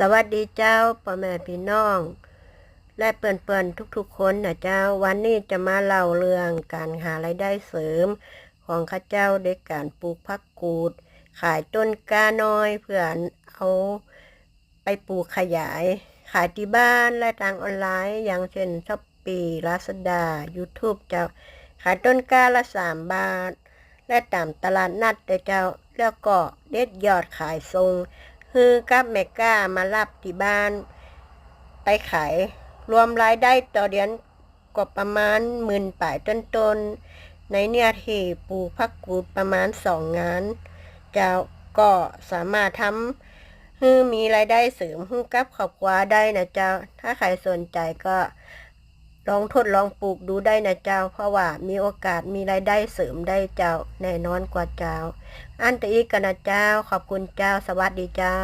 สวัสดีเจ้าพ่อแม่พี่น้อง และเพื่อนๆทุกๆคนนะเจ้า วันนี้จะมาเล่าเรื่องการหารายได้เสริม ของข้าเจ้าด้วยการปลูกผักกูด ขายต้นกาน้อยเพื่อเอาไปปลูกขยาย ขายที่บ้านและทางออนไลน์อย่างเช่นช้อปปี้ลาซาด้ายูทูบเจ้า ขายต้นกาละสามบาท และตามตลาดนัดด้อเจ้า แล้วก็เด็ดยอดขายทรง คือกับแมกก้ามารับที่บ้าน ไปขาย รวมรายได้ต่อเดือนก็ประมาณหมื่นป่ายต้นๆ ในเนี่ยที่ปลูกพักกูดประมาณสองงานจ้าก็สามารถทำให้มีรายได้เสริมให้กับครอบครัวได้นะเจ้า ถ้าใครสนใจก็ ลองทดลองปลูกดูได้นะเจ้า เพราะว่ามีโอกาสมีรายได้เสริมได้เจ้าแน่นอนกว่าเจ้า อันตะอีกกันนะเจ้า ขอบคุณเจ้า สวัสดีเจ้า